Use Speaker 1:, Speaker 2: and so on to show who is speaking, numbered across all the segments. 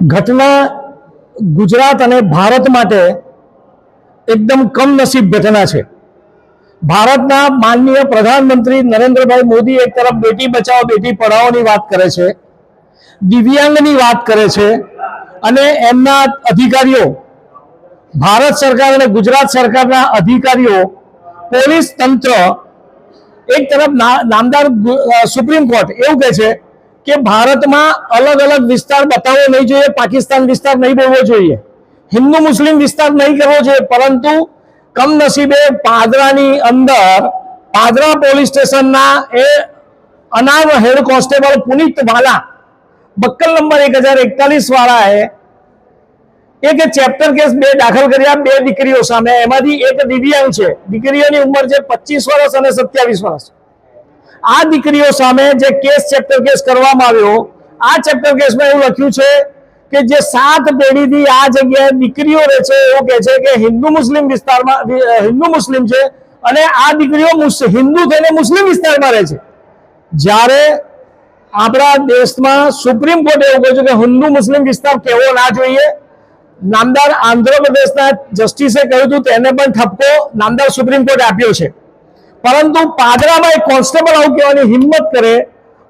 Speaker 1: ઘટના ગુજરાત અને ભારત માટે એકદમ કમનસીબ ઘટના છે. ભારતના માનનીય પ્રધાનમંત્રી નરેન્દ્રભાઈ મોદી એક તરફ બેટી બચાવો બેટી પઢાઓની વાત કરે છે, દિવ્યાંગની વાત કરે છે અને એમના અધિકારીઓ, ભારત સરકાર અને ગુજરાત સરકારના અધિકારીઓ, પોલીસ તંત્ર એક તરફ નામદાર સુપ્રીમ કોર્ટ એવું કહે છે કે ભારતમાં અલગ અલગ વિસ્તાર બતાવવો નહીં જોઈએ, પાકિસ્તાન વિસ્તાર નહીં બોલવો જોઈએ. હિન્દુ મુસ્લિમ વિસ્તાર નહીં કરવો જોઈએ, પરંતુ કમનસીબે પાદરાની અંદર પાદરા પોલીસ સ્ટેશનના એ અનામ હેડ કોન્સ્ટેબલ પુનિત વાલા, બક્કલ નંબર એક હજાર એકતાલીસ વાળાએ એક ચેપ્ટર કેસ બે દાખલ કર્યા, બે દીકરીઓ સામે. એમાંથી એક દિવ્યાંગ છે. દીકરીઓની ઉંમર છે પચીસ વર્ષ અને સત્યાવીસ વર્ષ. આ દીકરીઓ સામે જે કેસ ચેપ્ટર કેસ કરવામાં આવ્યો, આ ચેપ્ટર કેસમાં એવું લખ્યું છે કે જે સાત પેઢીથી આ જગ્યાએ દીકરીઓ રહે છે, એવું કહે છે કે હિન્દુ મુસ્લિમ વિસ્તારમાં હિન્દુ મુસ્લિમ છે અને આ દીકરીઓ હિન્દુ થઈને મુસ્લિમ વિસ્તારમાં રહે છે. જ્યારે આપણા દેશમાં સુપ્રીમ કોર્ટ એવું કહે છે કે હિન્દુ મુસ્લિમ વિસ્તાર કેવો ના જોઈએ, નામદાર આંધ્રપ્રદેશના જસ્ટિસે કહ્યું હતું, તેને પણ ઠપકો નામદાર સુપ્રીમ કોર્ટે આપ્યો છે. પરંતુ પાદરામાં એક કોન્સ્ટેબલ આવું કહેવાની હિંમત કરે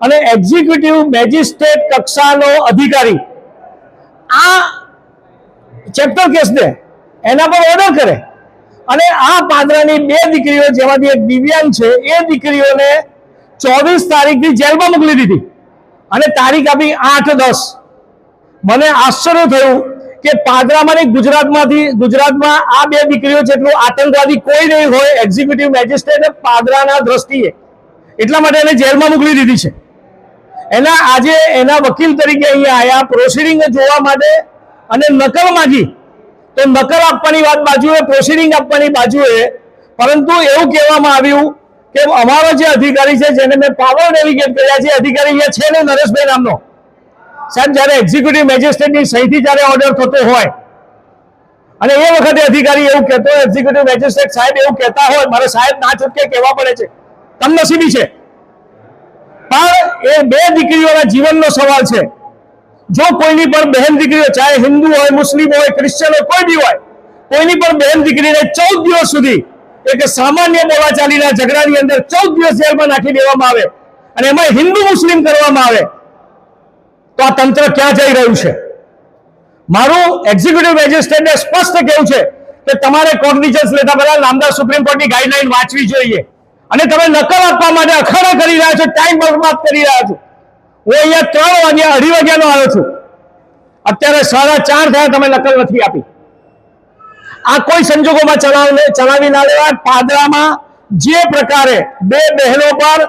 Speaker 1: અને એક્ઝિક્યુટિવ મેજિસ્ટ્રેટ કક્ષાનો અધિકારી આ ચેપ્ટર કેસને એના પર ઓર્ડર કરે. અને આ પાદરાની બે દીકરીઓ જેમાંથી એક દિવ્યાંગ છે, એ દીકરીઓને ચોવીસ તારીખથી જેલમાં મોકલી દીધી. અને તારીખ આપી આઠ દસ. મને આશ્ચર્ય થયું કે પાદરામાં નહીં ગુજરાતમાંથી, ગુજરાતમાં આ બે દીકરીઓ જેટલું આતંકવાદી કોઈ નહીં હોય. એક્ઝિક્યુટિવ મેજિસ્ટ્રેટ પાદરાના દ્રષ્ટિએ એટલા માટે એને જેલમાં મોકલી દીધી છે. એના આજે એના વકીલ તરીકે અહીંયા આયા પ્રોસિડિંગ જોવા માટે અને નકલ માગી. તો નકલ આપવાની વાત બાજુએ પ્રોસિડિંગ આપવાની બાજુએ, પરંતુ એવું કહેવામાં આવ્યું કે અમારો જે અધિકારી છે, જેને મેં પાવર ડેલિગેટ કર્યા છે અધિકારી અહીંયા છે ને નરેશભાઈ નામનો. સાહેબ, જ્યારે એક્ઝિક્યુટિવ મેજિસ્ટ્રેટની સહીથી જ્યારે ઓર્ડર થતો હોય, અને એ વખતે અધિકારી એવું કહેતો હોય એક્ઝિક્યુટિવ મેજિસ્ટ્રેટ સાહેબ એવું કહેતા હોય, મારે સાહેબ ના છૂટકે કહેવા પડે છે. કમનસીબી છે. પણ એ બે દીકરીઓના જીવનનો સવાલ છે. જો કોઈની પણ બહેન દીકરીઓ, ચાહે હિન્દુ હોય, મુસ્લિમ હોય ક્રિશ્ચન હોય, કોઈ બી હોય, કોઈની પણ બહેન દીકરીને ચૌદ દિવસ સુધી એક સામાન્ય બોલાચાલીના ઝઘડાની અંદર ચૌદ દિવસ જેલમાં નાખી દેવામાં આવે, અને એમાં હિન્દુ મુસ્લિમ કરવામાં આવે તો આ તંત્ર ક્યાં જઈ રહ્યું છે? મારું એક્ઝિક્યુટિવ મેજિસ્ટ્રેટને સ્પષ્ટ કેવું છે કે તમારે કોગ્નિઝન્સ લેતા પહેલા નામદાર સુપ્રીમ કોર્ટની ગાઈડલાઈન વાંચવી જોઈએ. અને તમે નકલ આપવા માટે અખાડા કરી રહ્યા છો ટાઈમ બરબાદ કરી રહ્યા છો. હું અહીંયા ત્રણ વાગ્યા, અઢી વાગ્યાનો આવ્યો છું. અત્યારે સાડા ચાર થયા તમે નકલ નથી આપી. આ કોઈ સંજોગોમાં ચલાવ ચલાવી ના લેવાય. પાદરામાં જે પ્રકારે બે બહેનો પર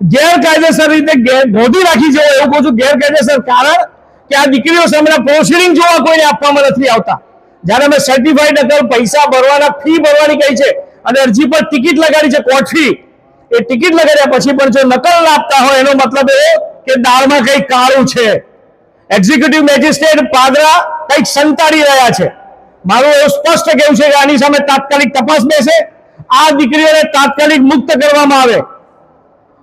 Speaker 1: ગેરકાયદેસર રીતે ગોધી રાખી છે, એવું કહું છું, ગેરકાયદેસર કારણ કે આ દીકરીઓ સામેના પ્રોસિડિંગ જોવા કોઈને આપવામાં નથી આવતા. જ્યારે અમે સર્ટિફાઈડ નકલ પૈસા ભરવાના ફી ભરવાની કહી છે અને અરજી પર ટિકિટ લગાડી છે કોર્ટ ફી એ ટિકિટ લગાડ્યા પછી પણ જો નકલ ના આપતા હોય, એનો મતલબ એ કે દાળમાં કંઈક કાળું છે. એક્ઝિક્યુટિવ મેજિસ્ટ્રેટ પાદરા કંઈક સંતાડી રહ્યા છે. મારું એવું સ્પષ્ટ કહેવું છે કે આની સામે તાત્કાલિક તપાસ બેસે. આ દીકરીઓને તાત્કાલિક મુક્ત કરવામાં આવે.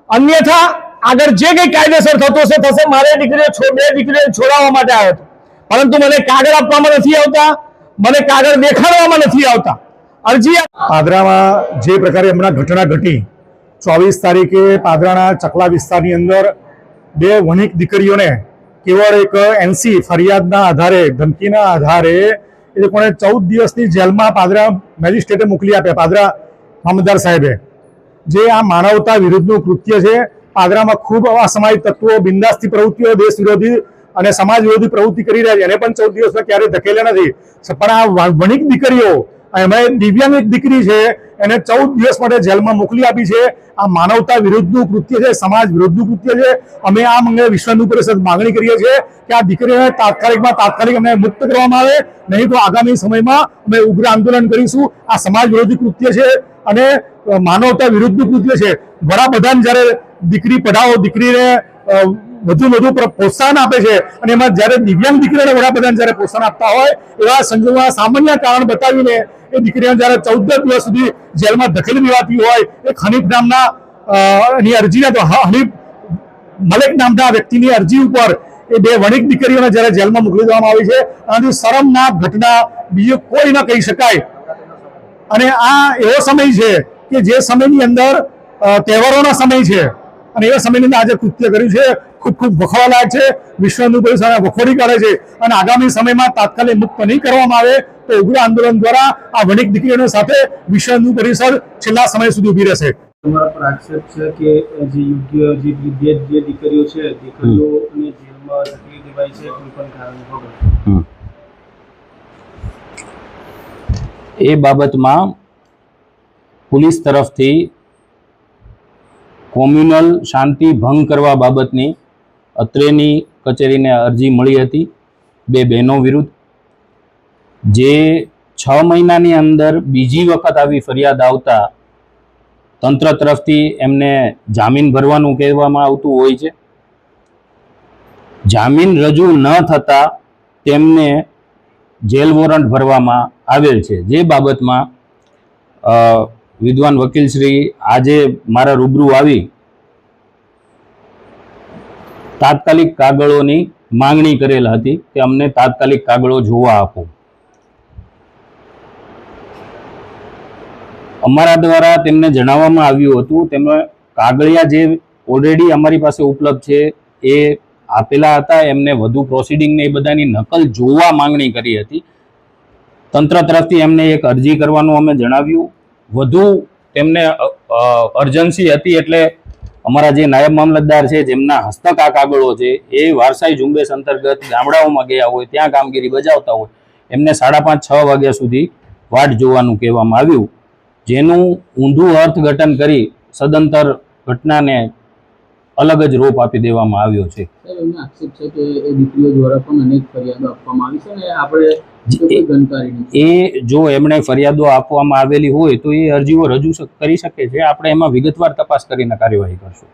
Speaker 1: અન્યથા આગળ જે કંઈ કાયદેસર થતું હશે થશે. મારે દીકરીઓ બે દીકરીઓ છોડાવવા માટે આવ્યો હતો. પરંતુ મને કાગળ આપવામાં નથી આવતા. મને કાગળ દેખાડવામાં નથી આવતા. અરજી
Speaker 2: પાદરામાં જે પ્રકારે હમણાં ઘટના ઘટી, ચોવીસ તારીખે પાદરાના ચકલા વિસ્તારની અંદર બે વણિક દીકરીઓને કેવળ એક એનસી ફરિયાદના આધારે, ધમકીના આધારે એ લોકોને ચૌદ દિવસની જેલમાં પાદરા મેજિસ્ટ્રેટે મોકલી આપ્યા. પાદરા મામલદાર સાહેબે. જે આ માનવતા વિરુદ્ધનું કૃત્ય છે પાદરામાં ખૂબ અસામાજિક તત્વો, બિંદાસ્તી પ્રવૃત્તિઓ, દેશ વિરોધી અને સમાજ વિરોધી પ્રવૃત્તિ કરી રહ્યા છે. એને પણ ચૌદ દિવસમાં ક્યારેય ધકેલ્યા નથી. પણ આ વણિક દીકરીઓ એમાં એક દિવ્યાંગ એક દીકરી છે, એને ચૌદ દિવસ માટે જેલમાં મોકલી આપી છે. આ માનવતા વિરુદ્ધનું કૃત્ય છે, સમાજ વિરુદ્ધનું કૃત્ય છે. અમે આ અંગે વિશ્વનું પરિષદ માંગણી કરીએ છીએ કે આ દીકરીઓને તાત્કાલિકમાં તાત્કાલિક અમને મુક્ત કરવામાં આવે. નહીં તો આગામી સમયમાં અમે ઉગ્ર આંદોલન કરીશું. આ સમાજ વિરોધી કૃત્ય છે. અને માનવતા વિરુદ્ધનું કૃત્ય છે. વડાપ્રધાન જ્યારે દીકરી પઢાવો દીકરીને વધુ વધુ પ્રોત્સાહન આપે છે અને એમાં જ્યારે દિવ્યાંગ દીકરીઓને વડાપ્રધાન જ્યારે પ્રોત્સાહન આપતા હોય, એવા સંજોગોમાં સામાન્ય કારણ બતાવીને એ દીકરીઓને જ્યારે ચૌદ દિવસ સુધી જેલમાં ધકેલી દેવાતી હોય, એ ખનીફ નામના એની અરજીને તો હનીફ મલેક નામના વ્યક્તિની અરજી ઉપર એ બે વણિક દીકરીઓને જ્યારે જેલમાં મોકલી દેવામાં આવી છે. આનાથી શરમનાક ઘટના બીજું કોઈ ન કહી શકાય. અને આ એવો સમય છે કે જે સમયની અંદર તહેવારોનો સમય છે. અને એવા સમયની અંદર આજે કૃત્ય કર્યું છે. ખૂબ ખૂબ વખવાલાયક છે. વિશ્વનું પરિષદ આને વખોડી કાઢે છે. અને આગામી સમયમાં તાત્કાલિક મુક્ત નહીં કરવામાં આવે તો ઉગ્ર આંદોલન દ્વારા આ વણિક દીકરીઓ સાથે વિશ્વનું પરિસર છેલ્લા સમય સુધી ઊભી રહેશે.
Speaker 3: તમારા પર આક્ષેપ છે કે જે યોગ્ય જે જે દીકરીઓ છે દીકરીઓને જેલમાં ધકેલી દેવાય છે કોઈ પણ કારણ
Speaker 4: એ બાબતમાં પોલીસ તરફથી કોમ્યુનલ શાંતિ ભંગ કરવા બાબતની અત્રેની કચેરીને અરજી મળી હતી બે બહેનો વિરુદ્ધ. જે છ મહિનાની અંદર બીજી વખત આવી ફરિયાદ આવતા તંત્ર તરફથી એમને જામીન ભરવાનું કહેવામાં આવતું હોય છે. જામીન રજૂ ન થતા તેમને જેલ વોરંટ ભરવામાં આવેલ છે. જે બાબતમાં વિદ્વાન વકીલશ્રી આજે મારા રૂબરૂ આવી તાત્કાલિક કાગળોની માંગણી કરેલ હતી કે અમને તાત્કાલિક કાગળો જોવા આપો. અમારા દ્વારા તેમને જણાવવામાં આવ્યું હતું તેમણે કાગળિયા જે ઓલરેડી અમારી પાસે ઉપલબ્ધ છે એ આપેલા હતા, એમને વધુ પ્રોસિડિંગ ને એ બધાની નકલ જોવા માંગણી કરી હતી. તંત્ર તરફથી એમને એક અરજી કરવાનું અમે જણાવ્યું. વધુ તેમને અર્જન્સી હતી એટલે અમારા જે નાયબ મામલતદાર છે, જેમના હસ્તક આ કાગળો છે, એ વારસાઈ ઝુંબેશ અંતર્ગત ગામડાઓમાં ગયા હોય, ત્યાં કામગીરી બજાવતા હોય, એમને સાડા પાંચ, છ વાગ્યા સુધી વાટ જોવાનું કહેવામાં આવ્યું. જેનું ઊંધું અર્થઘટન કરી સદંતર ઘટનાને અલગ જ રોપ આપી દેવામાં આવ્યો છે.
Speaker 5: એ
Speaker 4: જો એમણે ફરિયાદો આપવામાં આવેલી હોય તો એ અરજીઓ રજૂ કરી શકે છે. આપણે એમાં વિગતવાર તપાસ કરીને કાર્યવાહી કરશું.